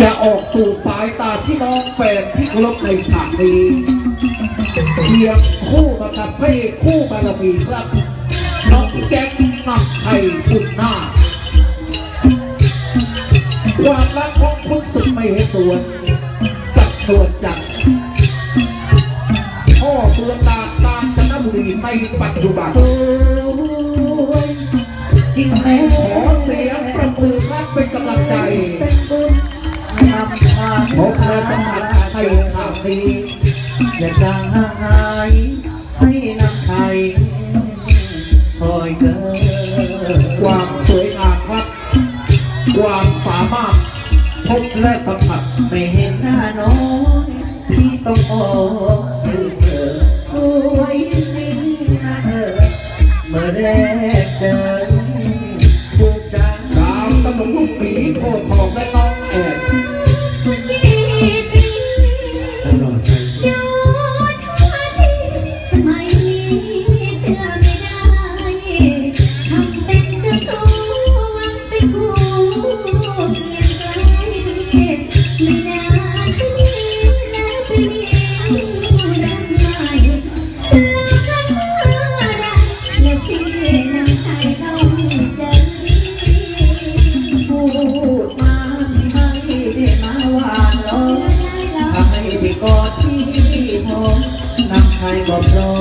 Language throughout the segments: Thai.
จะออกสู่สายตาพี่น้องแฟนที่เคารพในฉากนี้เคียงคู่มากับพระเอกคู่บารมีครับน้องแจ็คนักไทยคุณหน้า ความรักของคุณสุดไม่เห็นส่วนกับส่วนจัดพ่อเมืองตากตากจันทบุรีในปัจจุบันสวยจริงแม่ขอเสียง จางห่ายให้นำไทยคอยเกิดความสวยงามครับ ความสามารถพบและสัมผัสไม่เห็นหน้าน้อยพี่ต้องออกยืนเธอสวยจริงนะเธอเมื่อแรกเจอถูกใจตามขนมลูกปีโพธิ์ทองและน้องแอน อมนำใครก็พร้อ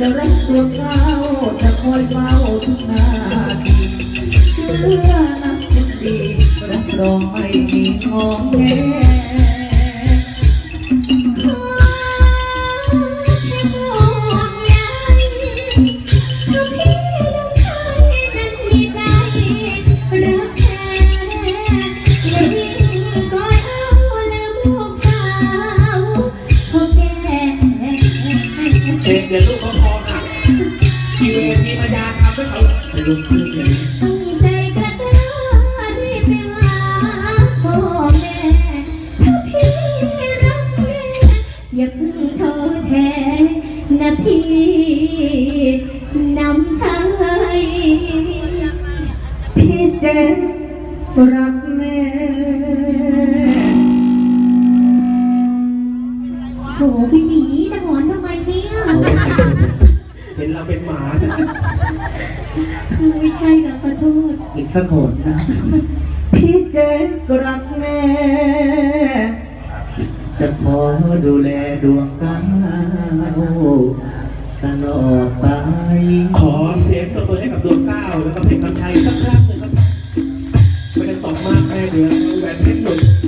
จะรักตัวเขาจะคอยเฝ้าทุกนาทีเชื่อนะคนดีรับรองไม่มีงอแง เด็กเดี๋ยวลูกเขาคอหักทีวีพยาทำให้เขาไปลุกขึ้นเลยอย่าเพิ่งท้อแท้นะพี่ รักแม่โหพี่หนีแต่หอนทำไมเนี่ยเห็นเราเป็นหมาไม่ใช่นะขอโทษอีกสักคนนะ พี่เจ๊รักแม่ จะขอดูแลดวงตาตลอดไป ขอเสียงตบมือให้กับดวงเก้าแล้วก็เพลงคำชัยสักครั้งหนึ่ง ครับไม่ได้ตอบมากแค่เดือนแหวนเพชรหลุด